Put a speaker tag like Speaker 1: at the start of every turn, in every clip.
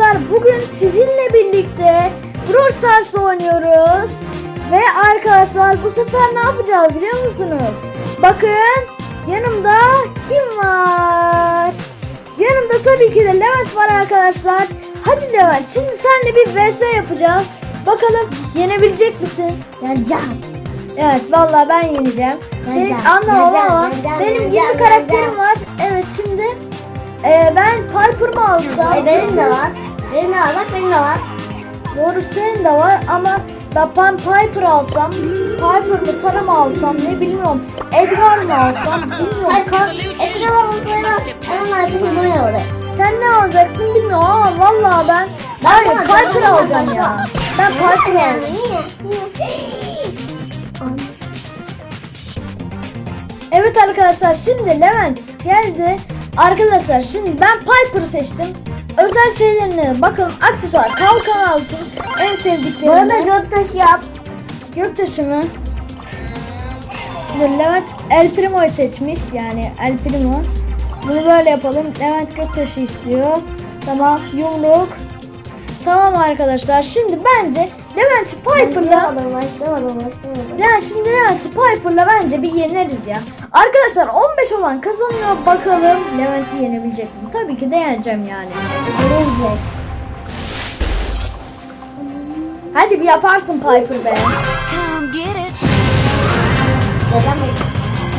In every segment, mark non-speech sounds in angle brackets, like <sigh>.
Speaker 1: Arkadaşlar bugün sizinle birlikte Brawl Stars oynuyoruz. Ve arkadaşlar bu sefer ne yapacağız biliyor musunuz? Bakın yanımda kim var? Yanımda tabii ki de Levent var arkadaşlar. Hadi Levent şimdi seninle bir vs yapacağız. Bakalım yenebilecek misin?
Speaker 2: Yeneceğim.
Speaker 1: Evet vallahi ben yeneceğim. Sen hiç anlamam ama benim
Speaker 2: yeneceğim,
Speaker 1: 20 karakterim var. Evet şimdi e, ben Piper mı alsam?
Speaker 2: E, benim de var. Benim de var bak benim de var.
Speaker 1: Doğru senin de var ama da ben Piper alsam, Piper mı Tara mı alsam ne bilmiyorum. Edgar mı alsam bilmiyorum.
Speaker 2: Hayır,
Speaker 1: Ka-
Speaker 2: ekran olmasaydı hemen artık böyle olur.
Speaker 1: Sen ne alacaksın bilmiyorum ama vallahi ben
Speaker 2: Ben alacağım,
Speaker 1: Piper alacağım. ya. Ben Piper alacağım. Evet arkadaşlar şimdi Levent geldi. Arkadaşlar şimdi ben Piper'ı seçtim. Özel şeylerine bakın aksesuar kalkan alsın. En
Speaker 2: Bana
Speaker 1: sevdiklerini.
Speaker 2: da göktaşı yap.
Speaker 1: Göktaşı mı? Dur Levent El Primo'yu seçmiş. Yani El Primo. Bunu böyle yapalım. Levent Göktaşı istiyor. Tamam yumruk. Tamam arkadaşlar. Şimdi bence Levent'i Piper'la ya şimdi Levent'i Piper'la bence bir yeneriz ya. Arkadaşlar 15 olan kazanıyor. Bakalım Levent'i yenebilecek mi? Tabii ki de yeneceğim yani.
Speaker 2: Yenecek.
Speaker 1: Hadi bir yaparsın Piper be.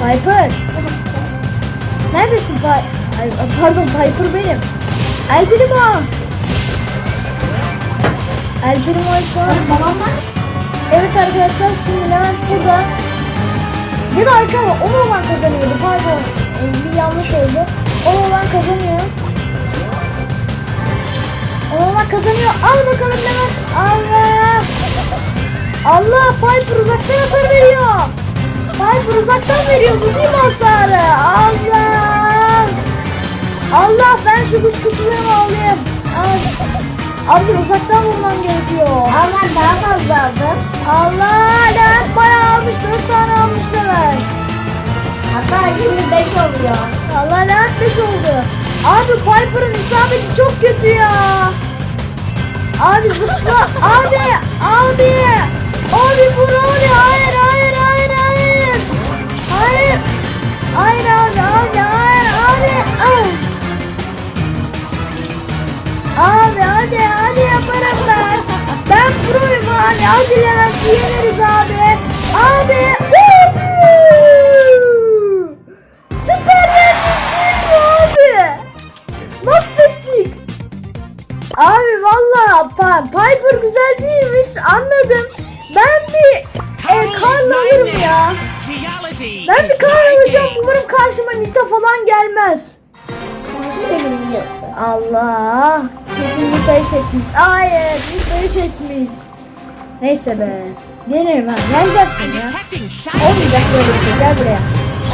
Speaker 1: Piper. Neredesin Piper? Pardon Piper benim. El Primo. El Primo şu an
Speaker 2: Babamlar?
Speaker 1: Evet arkadaşlar şimdi Levent burada. Ya da arkadaşlar o olan kazanıyordu pardon. Bir yanlış oldu. O olan kazanıyor. O olan kazanıyor. Al bakalım Levent. Allah. Allah Piper uzaktan hasar veriyor. Piper uzaktan veriyor. Bu değil mi hasarı? Allah. Allah ben şu güç kutularımı alayım. Al. Abi uzaktan vurmam gerekiyor.
Speaker 2: Ama daha fazla aldım.
Speaker 1: Allah Levent bayağı almış. 4 tane almış Levent.
Speaker 2: Hatta 25 oluyor.
Speaker 1: Allah Levent 5 oldu. Abi Piper'ın isabeti çok kötü ya. Abi zıpla. <laughs> abi. Abi. Abi vur abi. Hayır hayır hayır hayır. Hayır. Hayır abi abi hayır abi. Ah. Abi hadi hadi yaparım ben. Ben proyum abi. Hadi Levent'i yeneriz abi. Abi. Woo! Süper yendik abi? Mahvettik. Abi valla Piper güzel değilmiş anladım. Ben bir e, Karl alırım ya. Ben bir Karl alacağım. Umarım karşıma Nita falan gelmez. Allah. Kesin Nita'yı seçmiş. Hayır Nita'yı seçmiş. Neyse be. Yenerim ha. Yeneceksin ya. Olmayacak böyle bir şey. Gel buraya.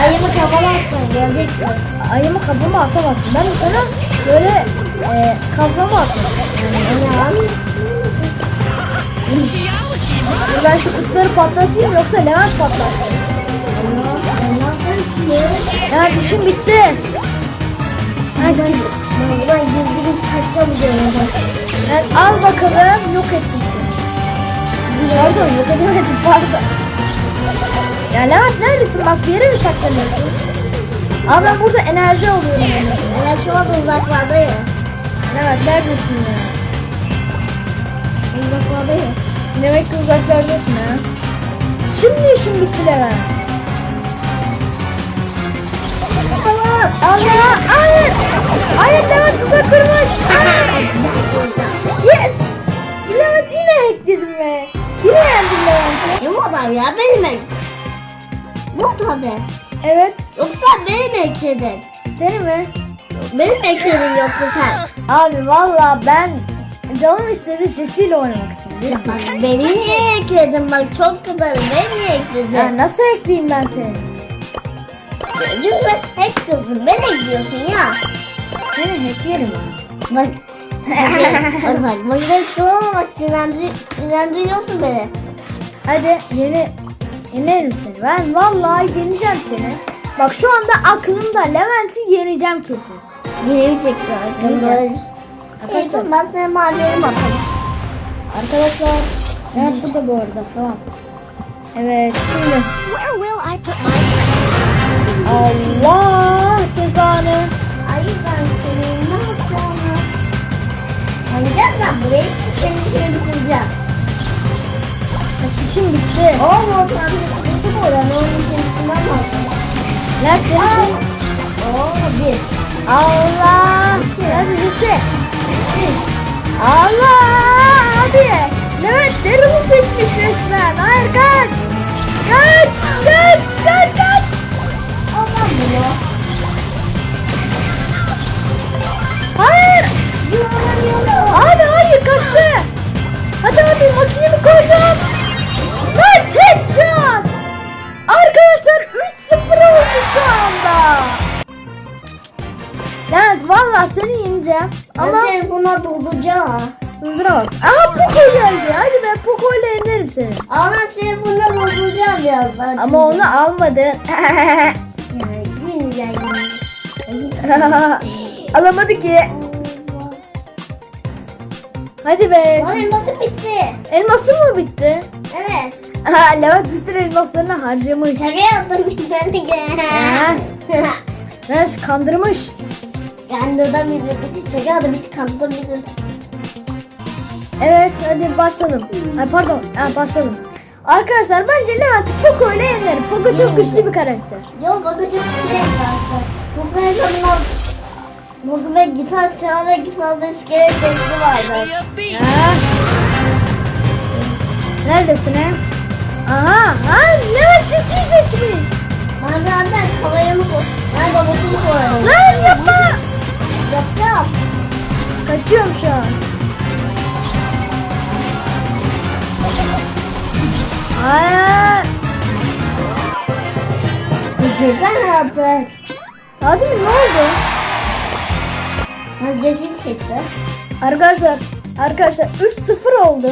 Speaker 2: Ayımı kapalı attım. Göreceksin.
Speaker 1: Ayımı kafama atamazsın. Ben sana böyle e, kafama atmışım. Dur ben şu kutuları patlatayım yoksa Levent patlatsın.
Speaker 2: Anam. Anam.
Speaker 1: Evet işim bitti. Hadi.
Speaker 2: Ben gizli kaçacağım diyorum.
Speaker 1: Evet, al bakalım yok ettim. Pardon yok edemedim pardon. Ya Levent neredesin? Bak bir yere mi saklanıyorsun? Aa ben burada enerji alıyorum. yani.
Speaker 2: Ben şu anda uzaklardayım.
Speaker 1: Levent neredesin ya?
Speaker 2: Uzaklardayım.
Speaker 1: Demek ki uzaklardasın ha. Şimdi işim bitti Levent.
Speaker 2: Tamam.
Speaker 1: Allah hayır. Hayır Levent tuzak kurmuş. Hayır. Yes. Levent yine hackledim be. Yine yendim Levent'i.
Speaker 2: Kim adam ya? Benim ek. Bu tabi.
Speaker 1: Evet.
Speaker 2: Yoksa benim ekledin.
Speaker 1: Seni mi?
Speaker 2: Benim ekledin yoksa sen.
Speaker 1: Abi valla ben canım istedi Jesse ile oynamak istedim.
Speaker 2: Beni niye ekledin? Bak çok kızarım. Beni niye ekledin?
Speaker 1: Ya nasıl ekleyeyim ben seni?
Speaker 2: Çünkü hack kızım. Beni ekliyorsun ya.
Speaker 1: Seni hacklerim ha.
Speaker 2: Bak. bak bak. Bak hiç olmamak sinirli, sinirlendiriyorsun beni.
Speaker 1: Hadi yeni yenerim seni. Ben vallahi yeneceğim seni. Bak şu anda aklımda Levent'i yeneceğim kesin.
Speaker 2: Yine mi. Evet,
Speaker 1: Arkadaşlar,
Speaker 2: ben sana maviye bakalım.
Speaker 1: arkadaşlar. Evet burada bu arada. Tamam. Evet şimdi.
Speaker 3: Where will I put my?
Speaker 1: Allah cezanı.
Speaker 2: Ay ben senin ne yapacağımı. Alacağım ben burayı senin seni bitireceğim.
Speaker 1: İşim bitti.
Speaker 2: Oo mu tabii bu oranı onun kendisinden mi aldın?
Speaker 1: Nerede?
Speaker 2: Oo bir.
Speaker 1: Allah. Nerede bitti? Allah abi. Levent Daryl'ı seçmiş resmen. Hayır kaç. Kaç. Kaç. Kaç kaç.
Speaker 2: Bunu.
Speaker 1: Hayır. Abi hayır kaçtı. Hadi abi makinemi koydum. Nice headshot. Arkadaşlar 3-0 oldu şu anda. Levent valla seni yeneceğim.
Speaker 2: Ama ben buna dolduracağım.
Speaker 1: Durduramaz. Aha Poco geldi. Hadi ben Poco ile yenerim seni.
Speaker 2: Ama seni buna dolduracağım birazdan.
Speaker 1: Ama onu almadın. <laughs> <laughs> Alamadı ki. Hadi be.
Speaker 2: Ama nasıl bitti?
Speaker 1: Elması mı bitti?
Speaker 2: Evet.
Speaker 1: Aha, Levent bütün elmaslarını harcamış.
Speaker 2: Şaka yaptım bir tane
Speaker 1: Ha. Ben <laughs> kandırmış.
Speaker 2: Kandırdım bir Şaka yaptım bir kandırdım
Speaker 1: Evet hadi başladım. Ay pardon ha, başladım. Arkadaşlar bence Levent'i Poco ile yenerim. Poco çok güçlü bir karakter.
Speaker 2: Yok bakıcı bir Ve gitar çalan ve gitarda iskelet sesli vardı.
Speaker 1: Ha. Neredesin he? Aha, ha, Levent ciddi seçmiş.
Speaker 2: Ben birazdan kameramı koy. Ben robotumu koyarım.
Speaker 1: Lan yapma.
Speaker 2: Yapacağım.
Speaker 1: Kaçıyorum şu an. Hayır.
Speaker 2: Güzel artık.
Speaker 1: Hadi mi ne oldu?
Speaker 2: Hazreti seçti.
Speaker 1: Arkadaşlar, arkadaşlar 3-0 oldu.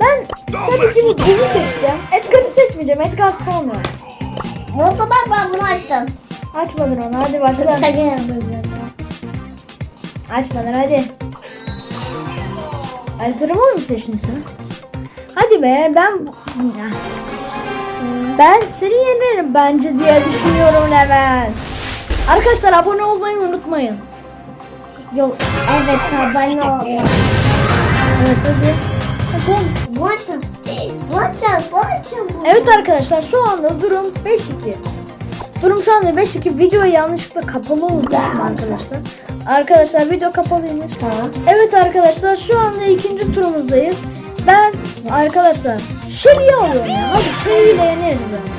Speaker 1: Ben tabii ki bizi seçeceğim. Edgar'ı seçmeyeceğim. Edgar sonra.
Speaker 2: Nota bak ben bunu açtım.
Speaker 1: Açmadın onu. Hadi başla.
Speaker 2: Şaka yapıyorum.
Speaker 1: Açmadın hadi. Alper'i mi seçtin sen? Hadi be ben... Ben seni yenerim bence diye düşünüyorum Levent. Arkadaşlar abone olmayı unutmayın.
Speaker 2: Yok evet abone ol.
Speaker 1: Evet hadi.
Speaker 2: Bu açacağım. Bu açacağım.
Speaker 1: Evet arkadaşlar şu anda durum 5-2. Durum şu anda 5-2. Videoyu yanlışlıkla kapalı unutmuşum arkadaşlar. Arkadaşlar video kapalıymış.
Speaker 2: Tamam.
Speaker 1: Evet arkadaşlar şu anda ikinci turumuzdayız. Ben arkadaşlar Shelly'i alıyorum ya. Hadi ile yeneriz yani.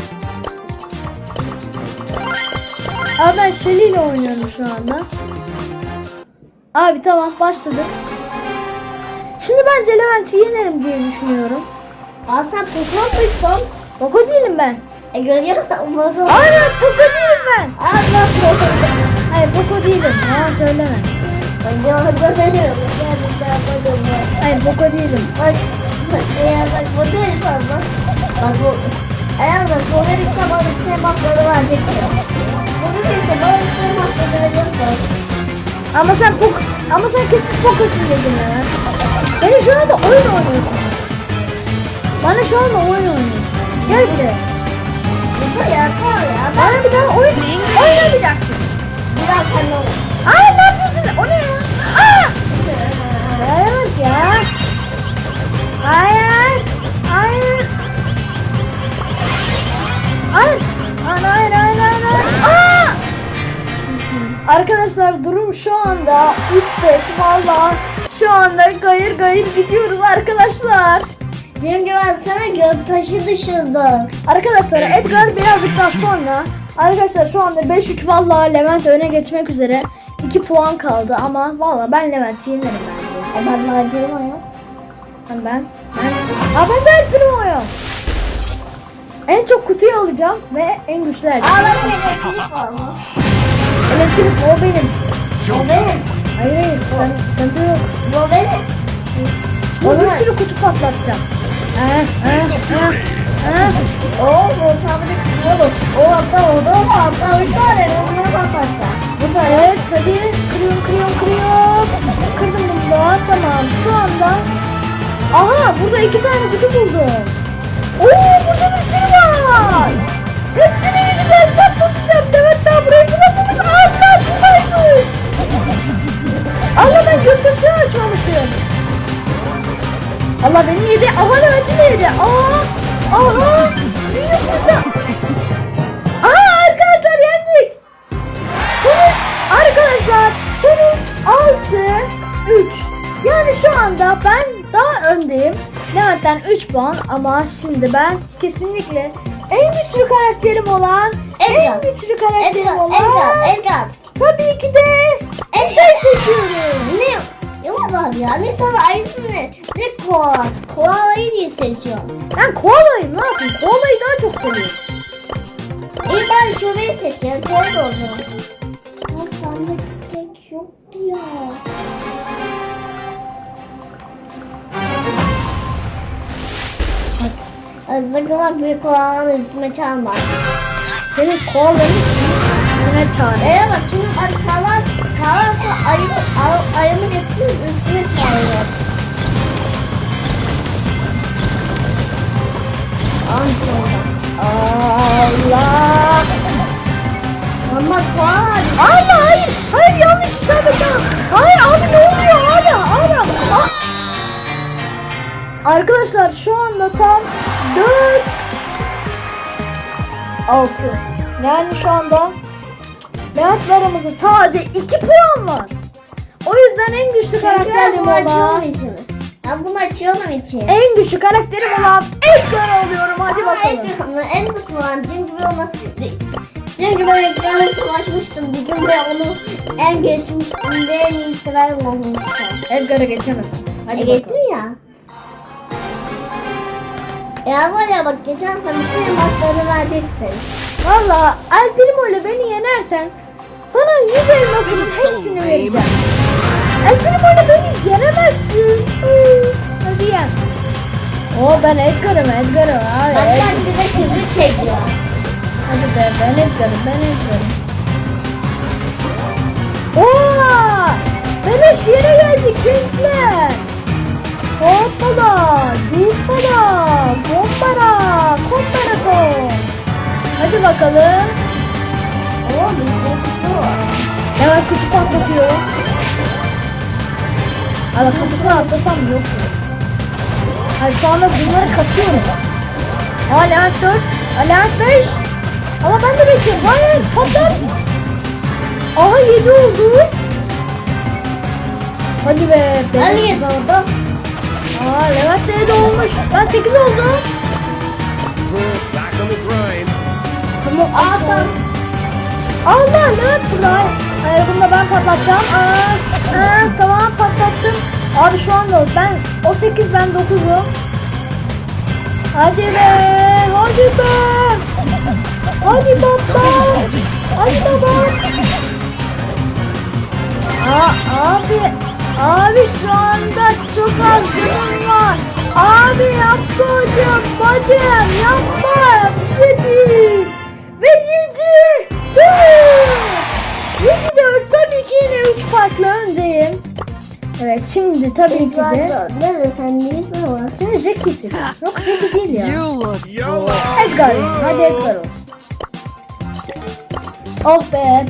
Speaker 1: Abi ben Shelly ile oynuyorum şu anda. Abi tamam başladık. Şimdi bence Levent'i yenerim diye düşünüyorum.
Speaker 2: Aa sen Pokemon?
Speaker 1: Boko değilim ben.
Speaker 2: E görüyor musun? Pokemon.
Speaker 1: Aynen Boko değilim ben.
Speaker 2: Ben Pokemon.
Speaker 1: Hayır Boko değilim. Yalan söyleme. Hayır Boko değilim.
Speaker 2: Bak. Eğer bak bu değil fazla. Bak bu. Eğer bak bu verirse bana bir temasları verecek. Bu verirse bana bir temasları verirse.
Speaker 1: Ama sen Boko... Ama sen kesin Boko'sun dedin ya. Beni şu anda oyun oynuyorsun. Bana şu anda oyun oynuyorsun. Gel buraya.
Speaker 2: Bu ya kal ya.
Speaker 1: Bana bir daha oyun oynamayacaksın.
Speaker 2: biraz sen ol.
Speaker 1: Aa ne yapıyorsun? O ne ya? Aa! Evet ya. Hayır. Hayır. Hayır. Hayır hayır hayır hayır. hayır. Aa! Arkadaşlar durum şu anda 3-5 valla. Şu anda gayır gayır gidiyoruz arkadaşlar.
Speaker 2: Çünkü ben sana gök taşı düşürdüm.
Speaker 1: Arkadaşlar Edgar birazcık daha sonra. Arkadaşlar şu anda 5-3 valla Levent öne geçmek üzere. 2 puan kaldı ama valla ben Levent'i yenerim bence.
Speaker 2: E ben ne yapıyorum ya?
Speaker 1: Ben ben ben. Aa ben de El Primo'yum. En çok kutuyu alacağım ve en güçlü el.
Speaker 2: Aa ben de elektrik var mı?
Speaker 1: Elektrik o benim.
Speaker 2: O benim.
Speaker 1: Hayır hayır sen, sen de yok.
Speaker 2: Bu benim.
Speaker 1: Şimdi
Speaker 2: Onlar-
Speaker 1: bir sürü kutu patlatacağım. Eh, eh. Ha?
Speaker 2: Oo bu sabri oğlum. O hatta o da o hatta üç tane bunları patlatacak. Bu da
Speaker 1: Evet hadi kırıyorum kırıyorum kırıyorum. Kırdım bunu da tamam şu anda. Aha burada iki tane kutu buldum. Oo burada bir sürü var. Hepsini güzel patlatacağım. Evet daha burayı bulamamış. Allah buradaymış. Allah ben gökyüzünü açmamışım. Allah beni yedi. Aha de yedi. Aa, aha. Büyük kısa. Aha arkadaşlar yendik. Sonuç arkadaşlar sonuç 6 3. Yani şu anda ben daha öndeyim. Levent'ten 3 puan ama şimdi ben kesinlikle en güçlü karakterim olan en
Speaker 2: Edgar.
Speaker 1: güçlü karakterim
Speaker 2: Edgar,
Speaker 1: olan
Speaker 2: Edgar, Edgar.
Speaker 1: tabii ki de Edgar seçiyorum.
Speaker 2: Ne? Yok var ya. Ne sana aynısı ne? Ne koala? Koalayı diye seçiyorum.
Speaker 1: Ben koalayım ne yapayım? Koalayı daha çok seviyorum.
Speaker 2: İyi ben şurayı seçeyim. Koala olacağım. Ya sende pek yok ya. Sakın bak bir koalanın üstüme çalma.
Speaker 1: Senin koalanın üstüne çağır.
Speaker 2: Eğer bak şimdi bak kalas, kalasla ayı, ay, ayımı getirip üstüme çağırıyor.
Speaker 1: Allah.
Speaker 2: Ama koala
Speaker 1: Hayır hayır. Hayır yanlış yaptım. Hayır Arkadaşlar şu anda tam 4 6 Yani şu anda aramızda sadece 2 puan var. O yüzden en güçlü karakterim olan.
Speaker 2: Ben bunu açıyorum için.
Speaker 1: en güçlü karakterim olan Edgar oluyorum. Hadi
Speaker 2: Ama
Speaker 1: bakalım.
Speaker 2: En mutlu olan çünkü onu çünkü ben ekranla savaşmıştım. Bir gün ben onu en geçmiştim ve en iyisi ben olmuştum.
Speaker 1: Edgar'a geçemezsin. Hadi
Speaker 2: E
Speaker 1: bakalım.
Speaker 2: ya. Ya var ya bak geçen sene bütün maslarını vereceksin.
Speaker 1: Valla El Primo ile beni yenersen sana 100 elmasının hepsini vereceğim. El Primo ile beni yenemezsin. Hadi yen. Oo ben Edgar'ım Edgar'ım abi.
Speaker 2: Bak
Speaker 1: Ed-
Speaker 2: ben bize kibri çekiyor.
Speaker 1: Hadi be ben Edgar'ım ben Edgar'ım. Oo! Beleş yere geldik gençler. Hoppala, yuppala, Patlatıyor. Hala kapısına atlasam yok. Hayır şu anda bunları kasıyorum. Levent 4. Aa Levent 5. Ama ben de 5'im. Hayır patlat. Aha 7 oldu. Hadi be.
Speaker 2: Ben
Speaker 1: beş.
Speaker 2: niye doğdum?
Speaker 1: Aa Levent de 7 olmuş. Ben 8 oldum. Tamam.
Speaker 2: Aa tamam.
Speaker 1: Allah Levent burada. Hayır bunu da ben patlatacağım. Aa, aa, tamam patlattım. Abi şu anda ben o 8 ben 9'um. Hadi be. Hadi be. Hadi baba. Hadi baba. Aa, abi. Abi şu anda çok az canım var. Abi yapma hocam. Bacım yapma. Yedi. Ve yedi. Yedi yine üç farklı öndeyim. Evet şimdi tabii ki de.
Speaker 2: Nerede sen değilsin ama.
Speaker 1: Şimdi seçiyorum. Yok Jackie değil ya. Edgar. Hadi Edgar ol. Oh be.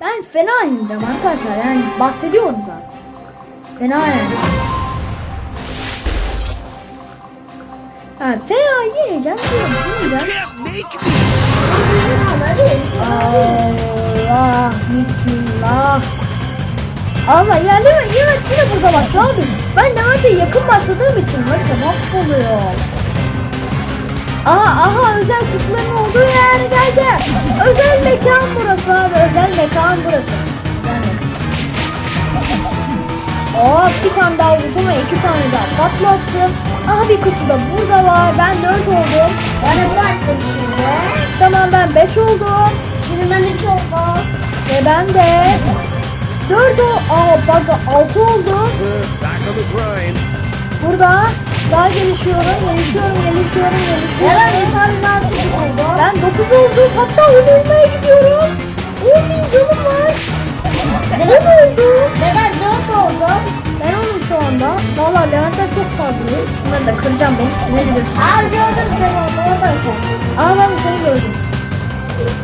Speaker 1: Ben fena oynayacağım arkadaşlar. Yani bahsediyorum zaten. Fena yani. Ha, fena
Speaker 4: me.
Speaker 2: Hadi.
Speaker 1: Allah. Bismillah. Allah ya Levent, Levent yine burada başla abi. Ben Levent'e yakın başladığım için harita mahvoluyor. Aha aha özel kutuların olduğu yer geldi. Özel mekan burası abi. Özel mekan burası. Hop bir tane daha vurdum ve iki tane daha patlattım. Aha bir kutu da burada var. Ben dört oldum.
Speaker 2: Bana bu attın şimdi.
Speaker 1: Tamam ben beş oldum.
Speaker 2: Şimdi ben üç oldum.
Speaker 1: Ve ben de dört o. Aa bak altı oldu.
Speaker 4: Back on the grind.
Speaker 1: Burada Daha gelişiyorum, gelişiyorum, gelişiyorum, gelişiyorum.
Speaker 2: Eren sen ne yapıyorsun?
Speaker 1: Ben 9 oldum. Hatta 10 olmaya gidiyorum. 10 bin canım var. 10 oldu.
Speaker 2: Neden oldu?
Speaker 1: Ben onun şu anda. Valla Levent'ten çok fazla. Şunları da kıracağım beni sinirlenir.
Speaker 2: Aa gördüm sen oldu. O da sen.
Speaker 1: Aa ben seni gördüm.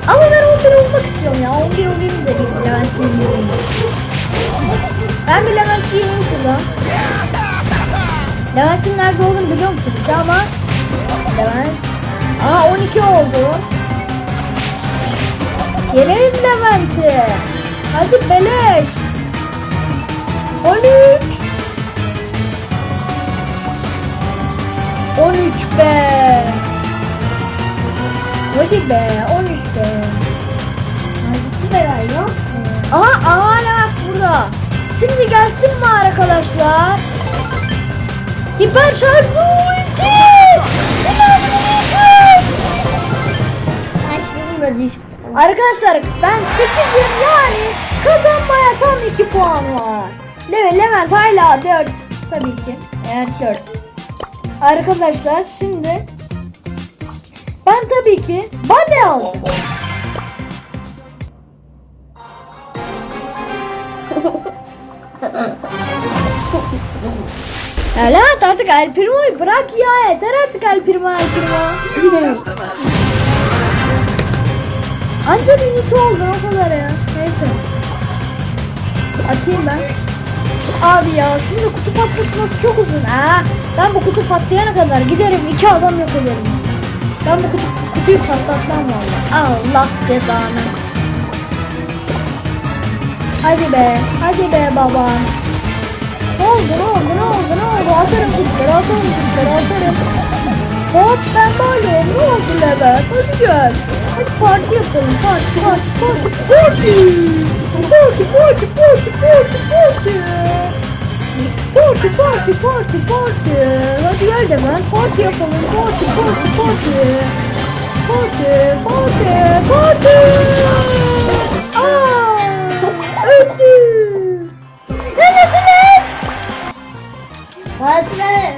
Speaker 1: Ama ben 11 olmak istiyorum ya. 11 olayım da bir Levent'i yeneyim. Ben bir Levent'i yeneyim şuradan. Levent'in nerede olduğunu biliyorum tabii ki ama Levent. Aa 12 oldu. Yenelim Levent'i. Hadi beleş. 13. 13 be. Hadi be 13 be.
Speaker 2: Hadi de galiba.
Speaker 1: Aha aha Levent burada. Şimdi gelsin mi arkadaşlar? Hiper şarjlı ulti.
Speaker 2: Kaçtım da düştüm.
Speaker 1: Arkadaşlar ben 8'im yani kazanmaya tam 2 puan var. Leve Levent hala 4. Tabii ki. Evet 4. Arkadaşlar şimdi ben tabii ki bale alacağım. <laughs> Ya Levent artık El Primo'yu bırak ya yeter artık El Primo El Primo. Anca bir nit oldu o kadar ya. Neyse. Atayım ben. Abi ya şimdi kutu patlatması çok uzun. Ha, ben bu kutu patlayana kadar giderim iki adam yok ederim. Ben bu kutu, kutuyu patlatmam valla. Allah cezanı. Hadi be, hadi be baba. Ne oldu, ne oldu, ne oldu, ne oldu? Atarım kuşları, atarım kuşları, atarım. Hop ben böyle ne oldu Levent? Hadi gel. Hadi parti yapalım. Parti, parti, parti, parti. Parti, parti, parti, parti, parti. Parti, parti, parti, parti. Hadi gel de ben parti yapalım. Parti, parti, parti. Parti, parti, parti. Aa, öldüm. Neresiniz?
Speaker 2: Ver.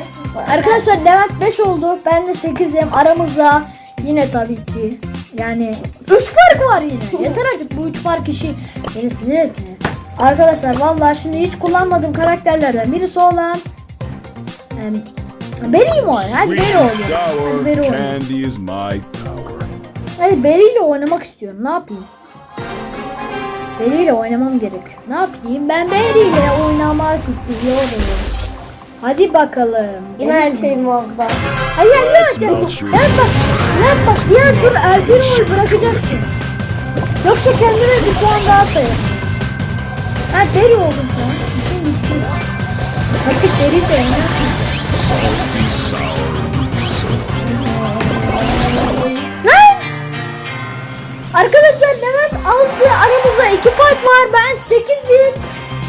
Speaker 1: Arkadaşlar Levent 5 oldu. Ben de 8'im. Aramızda yine tabii ki. Yani 3 fark var yine. Yeter artık bu 3 fark işi beni sinir etme. Arkadaşlar vallahi şimdi hiç kullanmadığım karakterlerden birisi olan yani oynuyor? Hadi Berry oynuyor. Hadi
Speaker 5: my power.
Speaker 1: Hadi Berry ile oynamak istiyorum. Ne yapayım? Berry ile oynamam gerekiyor. Ne yapayım? Ben Berry ile oynamak istiyorum. Hadi bakalım.
Speaker 2: Yine film oldu.
Speaker 1: Hayır Levent ya.
Speaker 5: no true.
Speaker 1: Levent bak. Levent bak diğer tur Elpino'yu bırakacaksın. Yoksa kendine bir puan daha sayın. Ha deri. İşin bitti. Artık deri
Speaker 5: sour,
Speaker 1: Lan! Arkadaşlar Levent 6 aramızda 2 fark var. Ben 8'im.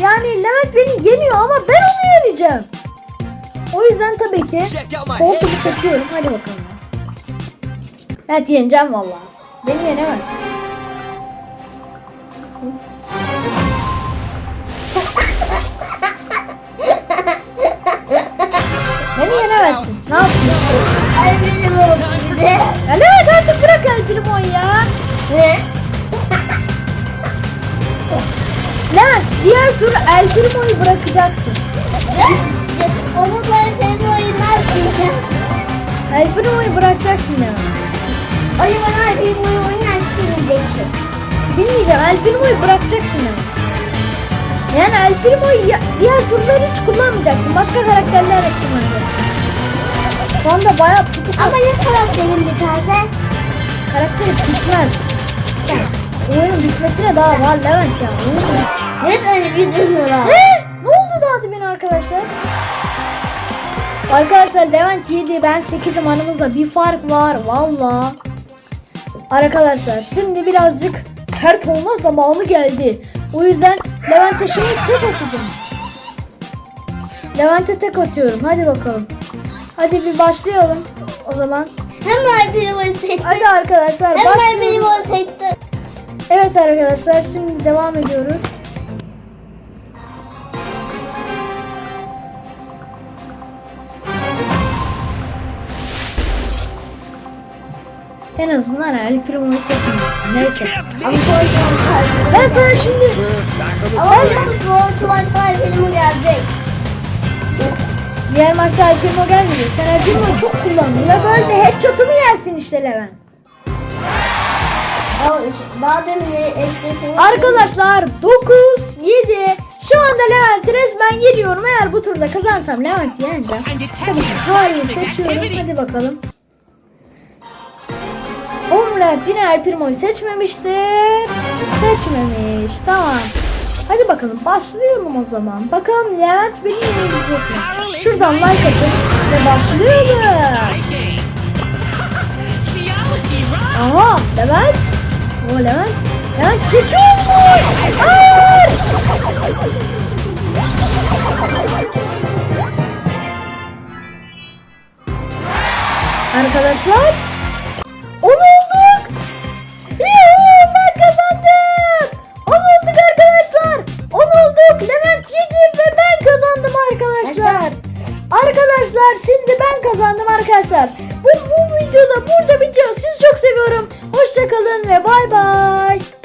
Speaker 1: Yani Levent beni yeniyor ama ben onu yeneceğim. O yüzden tabii ki koltuğu seçiyorum. Hadi bakalım. Evet yeneceğim vallahi. Beni yenemez. Beni yenemezsin. Ne yapıyorsun?
Speaker 2: Oldu bir de.
Speaker 1: Ya Levent artık bırak El Primo'yu ya.
Speaker 2: Ne?
Speaker 1: Levent diğer tur El Primo'yu bırakacaksın.
Speaker 2: Onu ben senin oyundan sileceğim.
Speaker 1: El Primo'yu bırakacaksın Levent.
Speaker 2: O zaman el film oyundan sileceksin.
Speaker 1: Silmeyeceğim. El Primo'yu bırakacaksın Levent. Yani El Primo'yu ya- diğer turları hiç kullanmayacaksın. Başka karakterlerle kullanacaksın. Şu anda bayağı tutuk
Speaker 2: Ama ne karakterin bir tane?
Speaker 1: karakteri bitmez. Oyunun bitmesine daha var Levent ya.
Speaker 2: Evet öyle videosu var.
Speaker 1: Ne? Ne oldu daha demin arkadaşlar? Arkadaşlar Levent 7 ben 8'im aramızda bir fark var valla. Arkadaşlar şimdi birazcık sert olma zamanı geldi. O yüzden Levent'e şimdi tek atacağım. Levent'e tek atıyorum hadi bakalım. Hadi bir başlayalım o zaman.
Speaker 2: Hem el filmi seçtim.
Speaker 1: Hadi arkadaşlar
Speaker 2: Hem el
Speaker 1: başlayalım.
Speaker 2: seçtim.
Speaker 1: Evet arkadaşlar şimdi devam ediyoruz. En azından El Primo'yu seçmemişsin. Neyse.
Speaker 2: Ama sonra
Speaker 1: Ben sana şimdi
Speaker 2: Ama musun o Kıvançlar filmi gelecek.
Speaker 1: diğer maçta Primo gelmeyecek. Sen Primo'yu çok kullandın. Ya böyle de headshot'ımı yersin işte Levent.
Speaker 2: Daha demin eşleştirdim.
Speaker 1: Arkadaşlar 9, 7. Şu anda Levent'i resmen yeniyorum. Eğer bu turda kazansam Levent'i yeneceğim. Tabii ki hayır seçiyorum. Hadi bakalım. Omlet yine El Primo'yu seçmemiştir. Seçmemiş. Tamam. Hadi bakalım başlıyorum o zaman. Bakalım Levent beni yenebilecek mi? Şuradan like atın ve başlıyorum. Aha Levent. O Levent. Levent seçiyor mu? Hayır. Arkadaşlar. Arkadaşlar şimdi ben kazandım arkadaşlar. Bu, bu videoda burada bitiyor. Sizi çok seviyorum. Hoşçakalın ve bay bay.